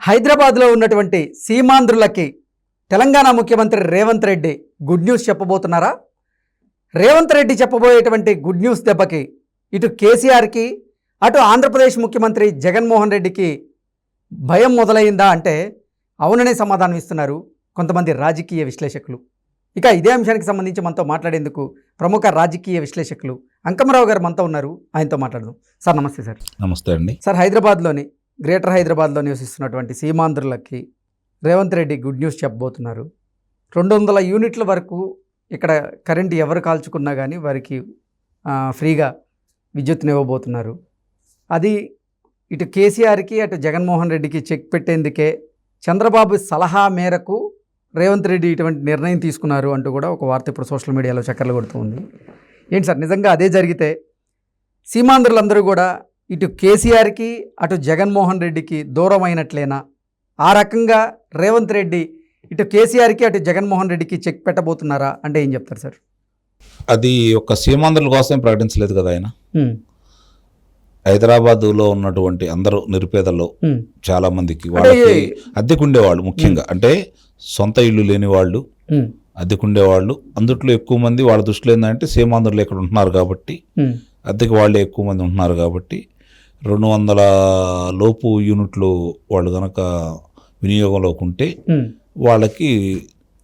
హైదరాబాద్లో ఉన్నటువంటి సీమాంధ్రులకి తెలంగాణ ముఖ్యమంత్రి రేవంత్ రెడ్డి గుడ్ న్యూస్ చెప్పబోతున్నారా? రేవంత్ రెడ్డి చెప్పబోయేటువంటి గుడ్ న్యూస్ దెబ్బకి ఇటు కేసీఆర్కి అటు ఆంధ్రప్రదేశ్ ముఖ్యమంత్రి జగన్మోహన్ రెడ్డికి భయం మొదలైందా అంటే అవుననే సమాధానం ఇస్తున్నారు కొంతమంది రాజకీయ విశ్లేషకులు. ఇక ఇదే అంశానికి సంబంధించి మనతో మాట్లాడేందుకు ప్రముఖ రాజకీయ విశ్లేషకులు అంకమరావు గారు మనతో ఉన్నారు. ఆయనతో మాట్లాడదాం. సార్ నమస్తే సార్. నమస్తే అండి. సార్ హైదరాబాద్లోని గ్రేటర్ హైదరాబాద్లో నివసిస్తున్నటువంటి సీమాంధ్రులకి రేవంత్ రెడ్డి గుడ్ న్యూస్ చెప్పబోతున్నారు. రెండు వందల యూనిట్ల వరకు ఇక్కడ కరెంట్ ఎవరు కాల్చుకున్నా కానీ వారికి ఫ్రీగా విద్యుత్ని ఇవ్వబోతున్నారు. అది ఇటు కేసీఆర్కి అటు జగన్మోహన్ రెడ్డికి చెక్ పెట్టేందుకే చంద్రబాబు సలహా మేరకు రేవంత్ రెడ్డి ఇటువంటి నిర్ణయం తీసుకున్నారు అంటూ కూడా ఒక వార్త ఇప్పుడు సోషల్ మీడియాలో చక్కర్లు కొడుతూ ఉంది. ఏంటి సార్ నిజంగా అదే జరిగితే సీమాంధ్రులందరూ కూడా ఇటు కేసీఆర్కి అటు జగన్మోహన్ రెడ్డికి దూరం అయినట్లేనా ఆ రకంగా రేవంత్ రెడ్డి ఇటు కేసీఆర్కి అటు జగన్మోహన్ రెడ్డికి చెక్ పెట్టబోతున్నారా అంటే ఏం చెప్తారు సార్? అది ఒక సీమాంధ్రుల కోసమే ప్రకటించలేదు కదా ఆయన. హైదరాబాద్లో ఉన్నటువంటి అందరూ నిరుపేదల్లో ఉమ్, చాలా మందికి వాళ్ళకి అద్దెకుండేవాళ్ళు ముఖ్యంగా. అంటే సొంత ఇల్లు లేని వాళ్ళు అద్దెకుండేవాళ్ళు అందుట్లో ఎక్కువ మంది వాళ్ళ దృష్టిలో ఏంటంటే సీమాంధ్రులు ఇక్కడ ఉంటున్నారు కాబట్టి అద్దెకి వాళ్ళే ఎక్కువ మంది ఉంటున్నారు కాబట్టి రెండు వందల లోపు యూనిట్లు వాళ్ళు కనుక వినియోగంలోకి ఉంటే. వాళ్ళకి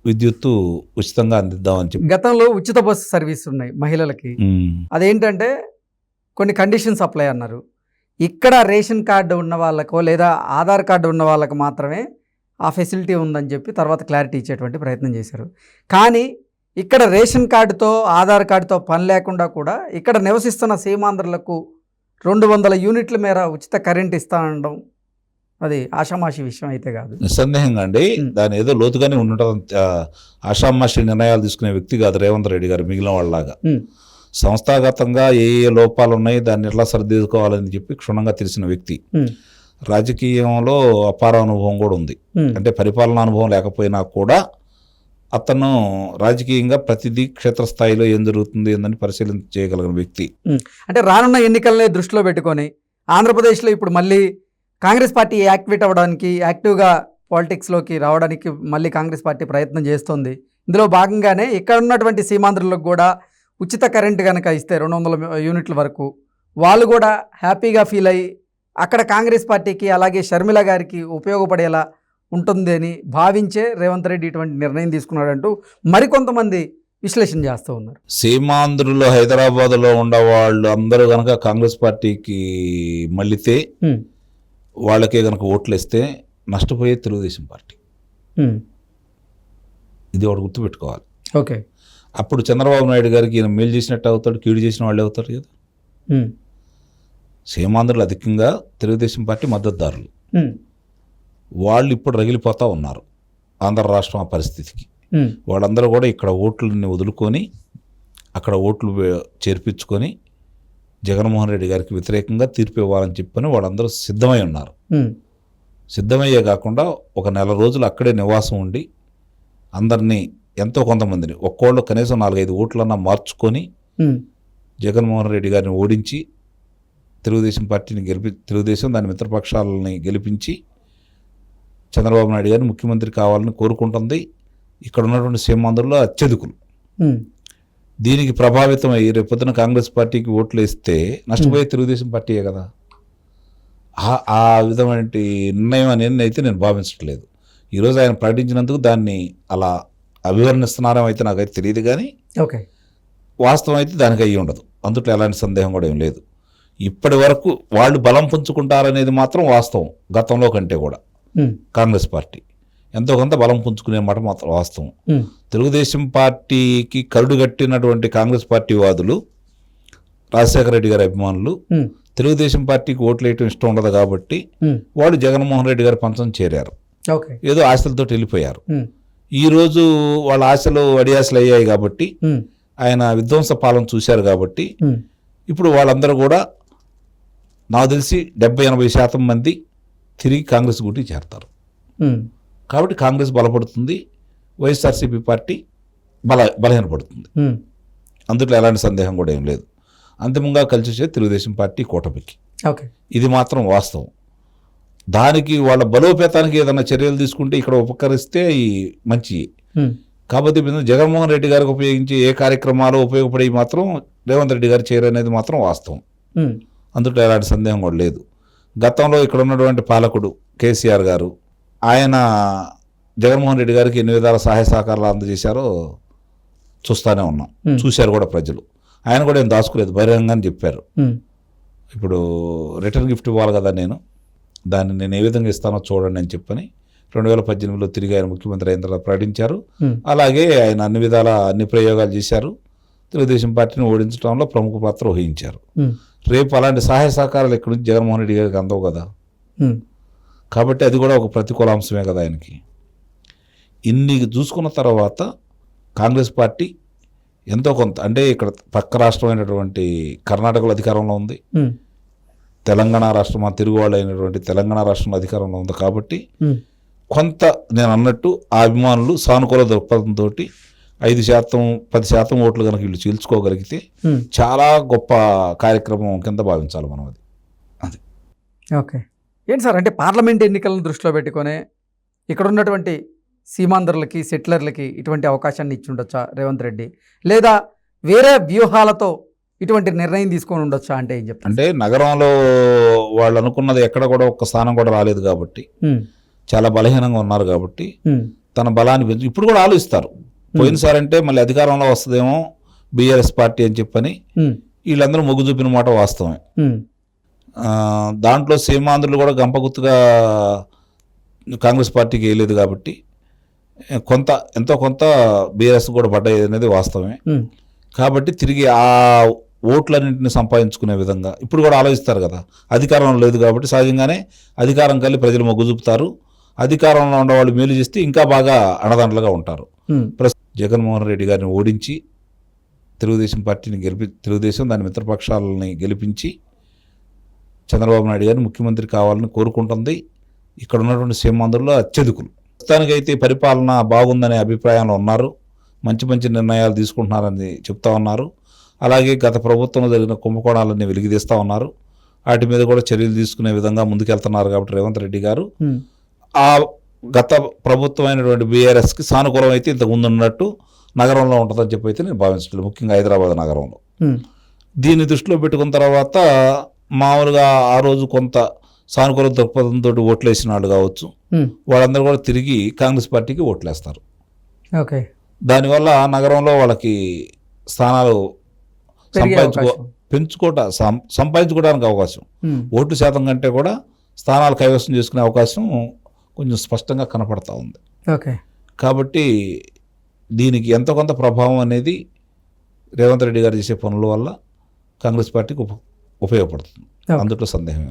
విద్యుత్తు ఉచితంగా అందిద్దామని చెప్పి గతంలో ఉచిత బస్సు సర్వీస్ ఉన్నాయి మహిళలకి. అదేంటంటే కొన్ని కండిషన్స్ అప్లై అన్నారు ఇక్కడ రేషన్ కార్డు ఉన్న వాళ్ళకో లేదా ఆధార్ కార్డు ఉన్న వాళ్ళకు మాత్రమే ఆ ఫెసిలిటీ ఉందని చెప్పి తర్వాత క్లారిటీ ఇచ్చేటువంటి ప్రయత్నం చేశారు కానీ ఇక్కడ రేషన్ కార్డుతో ఆధార్ కార్డుతో పని లేకుండా కూడా ఇక్కడ నివసిస్తున్న సీమాంధ్రులకు రెండు వందల యూనిట్ల మేర ఉచిత కరెంట్ ఇస్తా అనడం అది ఆషామాషి విషయం అయితే కాదు. నిస్సందేహంగా అండి. దాని ఏదో లోతుగానే ఉండటం ఆషామాషి నిర్ణయాలు తీసుకునే వ్యక్తి కాదు రేవంత్ రెడ్డి గారు మిగిలిన వాళ్ళలాగా. సంస్థాగతంగా ఏ ఏ లోపాలు ఉన్నాయి దాన్ని ఎట్లా సరిదిద్దుకోవాలని చెప్పి క్షుణ్ణంగా తెలిసిన వ్యక్తి. రాజకీయంలో అపార అనుభవం కూడా ఉంది. అంటే పరిపాలనా అనుభవం లేకపోయినా కూడా అతను రాజకీయంగా ప్రతిదీ క్షేత్రస్థాయిలో ఏం జరుగుతుంది ఏందని పరిశీలన చేయగలిగిన వ్యక్తి. అంటే రానున్న ఎన్నికలనే దృష్టిలో పెట్టుకొని ఆంధ్రప్రదేశ్లో ఇప్పుడు మళ్ళీ కాంగ్రెస్ పార్టీ యాక్టివేట్ అవ్వడానికి యాక్టివ్గా పాలిటిక్స్లోకి రావడానికి మళ్ళీ కాంగ్రెస్ పార్టీ ప్రయత్నం చేస్తుంది. ఇందులో భాగంగానే ఇక్కడ ఉన్నటువంటి సీమాంధ్రులకు కూడా ఉచిత కరెంట్ కనుక ఇస్తే రెండు వందల యూనిట్ల వరకు వాళ్ళు కూడా హ్యాపీగా ఫీల్ అయ్యి అక్కడ కాంగ్రెస్ పార్టీకి అలాగే షర్మిల గారికి ఉపయోగపడేలా ఉంటుంది అని భావించే రేవంత్ రెడ్డి ఇటువంటి నిర్ణయం తీసుకున్నాడంటూ మరికొంతమంది విశ్లేషణ చేస్తూ ఉన్నారు. సీమాంధ్రులు హైదరాబాద్లో ఉండేవాళ్ళు అందరూ కనుక కాంగ్రెస్ పార్టీకి మళ్ళితే వాళ్ళకే కనుక ఓట్లు వేస్తే నష్టపోయే తెలుగుదేశం పార్టీ. ఇది ఒకటి గుర్తుపెట్టుకోవాలి. ఓకే. అప్పుడు చంద్రబాబు నాయుడు గారికి ఈయన మేలు చేసినట్టు అవుతాడు కీడు చేసిన వాళ్ళు అవుతారు కదా. సీమాంధ్రులు అధికంగా తెలుగుదేశం పార్టీ మద్దతుదారులు. వాళ్ళు ఇప్పుడు రగిలిపోతూ ఉన్నారు ఆంధ్ర రాష్ట్రం ఆ పరిస్థితికి. వాళ్ళందరూ కూడా ఇక్కడ ఓట్లని వదులుకొని అక్కడ ఓట్లు చేర్పించుకొని జగన్మోహన్ రెడ్డి గారికి వ్యతిరేకంగా తీర్పు ఇవ్వాలని చెప్పని వాళ్ళందరూ సిద్ధమై ఉన్నారు. సిద్ధమయ్యే కాకుండా ఒక నెల రోజులు అక్కడే నివాసం ఉండి అందరినీ ఎంతో కొంతమందిని ఒక్కోళ్ళు కనీసం నాలుగైదు ఓట్లన్నా మార్చుకొని జగన్మోహన్ రెడ్డి గారిని ఓడించి తెలుగుదేశం పార్టీని గెలిపి తెలుగుదేశం దాని మిత్రపక్షాలని గెలిపించి చంద్రబాబు నాయుడు గారిని ముఖ్యమంత్రి కావాలని కోరుకుంటుంది. ఇక్కడ ఉన్నటువంటి సీమాంధ్రుల్లో అత్యధికులు. దీనికి ప్రభావితం అయ్యి రేపొద్దున కాంగ్రెస్ పార్టీకి ఓట్లు వేస్తే నష్టపోయే తెలుగుదేశం పార్టీయే కదా. ఆ- ఆ విధమైన నిర్ణయం అనేది అయితే నేను భావించట్లేదు. ఈరోజు ఆయన ప్రకటించినందుకు దాన్ని అలా అభివర్ణిస్తున్నారో అయితే నాకైతే తెలియదు కానీ ఓకే. వాస్తవం అయితే దానికి అయ్యి ఉండదు. అందుట్లో ఎలాంటి సందేహం కూడా ఏం లేదు. ఇప్పటి వరకు వాళ్ళు బలం పుంజుకుంటారనేది మాత్రం వాస్తవం గతంలో కంటే కూడా. కాంగ్రెస్ పార్టీ. ఎంతో కొంత బలం పుంజుకునే మాట మాత్రం వాస్తవం. తెలుగుదేశం పార్టీకి కరుడు కట్టినటువంటి కాంగ్రెస్ పార్టీ వాదులు రాజశేఖర రెడ్డి గారి అభిమానులు తెలుగుదేశం పార్టీకి ఓట్లు వేయటం ఇష్టం ఉండదు కాబట్టి వాళ్ళు జగన్మోహన్ రెడ్డి గారి పంచం చేరారు. ఏదో ఆశలతో వెళ్ళిపోయారు. ఉమ్, ఈరోజు వాళ్ళ ఆశలు అడియాశలు అయ్యాయి కాబట్టి ఆయన విధ్వంస పాలన చూశారు కాబట్టి ఇప్పుడు వాళ్ళందరూ కూడా నాకు తెలిసి డెబ్బై ఎనభై శాతం మంది తిరిగి కాంగ్రెస్ గుట్టి చేరతారు. కాబట్టి కాంగ్రెస్ బలపడుతుంది వైఎస్ఆర్సీపీ పార్టీ బల బలహీనపడుతుంది. అందులో ఎలాంటి సందేహం కూడా ఏం లేదు. అంతిమంగా కలిసి వచ్చేది తెలుగుదేశం పార్టీ కూటమికి. ఓకే. ఇది మాత్రం వాస్తవం. దానికి వాళ్ళ బలోపేతానికి ఏదైనా చర్యలు తీసుకుంటే ఇక్కడ ఉపకరిస్తే ఈ మంచి మీద జగన్మోహన్ రెడ్డి గారికి ఉపయోగించే ఏ కార్యక్రమాలు ఉపయోగపడేవి మాత్రం రేవంత్ రెడ్డి గారు చేయరు అనేది మాత్రం వాస్తవం. అందులో ఎలాంటి సందేహం కూడా లేదు. గతంలో ఇక్కడ ఉన్నటువంటి పాలకుడు కేసీఆర్ గారు ఆయన జగన్మోహన్ రెడ్డి గారికి ఎన్ని విధాల సహాయ సహకారాలు అందజేశారో చూస్తూనే ఉన్నాం. చూశారు కూడా ప్రజలు. ఆయన కూడా ఏం దాచుకోలేదు బహిరంగంగా చెప్పారు. ఇప్పుడు రిటర్న్ గిఫ్ట్ ఇవ్వాలి కదా నేను దాన్ని నేను ఏ విధంగా ఇస్తానో చూడండి అని చెప్పని రెండు వేల పద్దెనిమిదిలో తిరిగి ఆయన ముఖ్యమంత్రి అయిన తర్వాత ప్రకటించారు. అలాగే ఆయన అన్ని విధాల అన్ని ప్రయోగాలు చేశారు. తెలుగుదేశం పార్టీని ఓడించడంలో ప్రముఖ పాత్ర వహించారు. రేపు అలాంటి సహాయ సహకారాలు ఎక్కడి నుంచి జగన్మోహన్ రెడ్డి గారికి అందవు కదా. కాబట్టి అది కూడా ఒక ప్రతికూల అంశమే కదా ఆయనకి. ఇన్ని చూసుకున్న తర్వాత కాంగ్రెస్ పార్టీ ఎంతో కొంత అంటే ఇక్కడ పక్క రాష్ట్రమైనటువంటి కర్ణాటకలో అధికారంలో ఉంది. తెలంగాణ రాష్ట్రం మా తెలుగు వాళ్ళు అయినటువంటి తెలంగాణ రాష్ట్రంలో అధికారంలో ఉంది కాబట్టి కొంత నేను అన్నట్టు ఆ అభిమానులు సానుకూల దృక్పథంతో ఐదు శాతం పది శాతం ఓట్లు కనుక వీళ్ళు చీల్చుకోగలిగితే ఉమ్. చాలా గొప్ప కార్యక్రమం కింద భావించాలి మనం అది. ఓకే. ఏంటి సార్? అంటే పార్లమెంట్ ఎన్నికలను దృష్టిలో పెట్టుకొని ఇక్కడ ఉన్నటువంటి సీమాంధ్రులకి సెటిలర్లకి ఇటువంటి అవకాశాన్ని ఇచ్చి ఉండొచ్చా రేవంత్ రెడ్డి? లేదా వేరే వ్యూహాలతో ఇటువంటి నిర్ణయం తీసుకొని ఉండొచ్చా అంటే ఏం చెప్తాను అంటే నగరంలో వాళ్ళు అనుకున్నది ఎక్కడ కూడా ఒక్క స్థానం కూడా రాలేదు కాబట్టి చాలా బలహీనంగా ఉన్నారు కాబట్టి తన బలాన్ని పెంచు ఇప్పుడు కూడా ఆలోచిస్తారు. పోయినసారి అంటే మళ్ళీ అధికారంలో వస్తుందేమో బీఆర్ఎస్ పార్టీ అని చెప్పని వీళ్ళందరూ మొగ్గు చూపిన మాట వాస్తవమే. దాంట్లో సీమాంధ్రులు కూడా గంపగుత్తుగా కాంగ్రెస్ పార్టీకి వేయలేదు కాబట్టి కొంత ఎంతో కొంత బీఆర్ఎస్ కూడా పడ్డాయి అనేది వాస్తవమే. కాబట్టి తిరిగి ఆ ఓట్లన్నింటిని సంపాదించుకునే విధంగా ఇప్పుడు కూడా ఆలోచిస్తారు కదా అధికారంలో లేదు కాబట్టి సహజంగానే అధికారం కలిగి ప్రజలు మొగ్గు చూపుతారు. అధికారంలో ఉన్నవాళ్ళు మేలు చేస్తే ఇంకా బాగా అణదండలుగా ఉంటారు. ప్రస్తుతం జగన్మోహన్ రెడ్డి గారిని ఓడించి తెలుగుదేశం పార్టీని గెలిపి తెలుగుదేశం దాని మిత్రపక్షాలని గెలిపించి చంద్రబాబు నాయుడు గారిని ముఖ్యమంత్రి కావాలని కోరుకుంటుంది. ఇక్కడ ఉన్నటువంటి సీమాంధ్రుల్లో అత్యధికులు. ప్రస్తుతానికైతే పరిపాలన బాగుందనే అభిప్రాయంలో ఉన్నారు. మంచి మంచి నిర్ణయాలు తీసుకుంటున్నారని చెప్తా ఉన్నారు. అలాగే గత ప్రభుత్వంలో జరిగిన కుంభకోణాలన్నీ వెలికితీస్తూ ఉన్నారు. వాటి మీద కూడా చర్యలు తీసుకునే విధంగా ముందుకెళ్తున్నారు కాబట్టి రేవంత్ రెడ్డి గారు. ఆ గత ప్రభుత్వమైనటువంటి బీఆర్ఎస్కి సానుకూలం అయితే ఇంతకు ముందు ఉన్నట్టు నగరంలో ఉంటుందని చెప్పి అయితే నేను భావించట్లేదు. ముఖ్యంగా హైదరాబాద్ నగరంలో. దీన్ని దృష్టిలో పెట్టుకున్న తర్వాత మామూలుగా ఆ రోజు కొంత సానుకూల దృక్పథంతో ఓట్లు వేసిన వాళ్ళు కావచ్చు వాళ్ళందరూ కూడా తిరిగి కాంగ్రెస్ పార్టీకి ఓట్లేస్తారు. ఓకే. దానివల్ల నగరంలో వాళ్ళకి స్థానాలు సంపాదించుకో సం- సంపాదించుకోవడానికి అవకాశం. ఓటు శాతం కంటే కూడా స్థానాలు కైవసం చేసుకునే అవకాశం కొంచెం స్పష్టంగా కనపడతా ఉంది ఓకే కాబట్టి దీనికి ఎంతో కొంత ప్రభావం అనేది రేవంత్ రెడ్డి గారు చేసే పనుల వల్ల కాంగ్రెస్ పార్టీకి ఉప ఉపయోగపడుతుంది. అందులో సందేహం.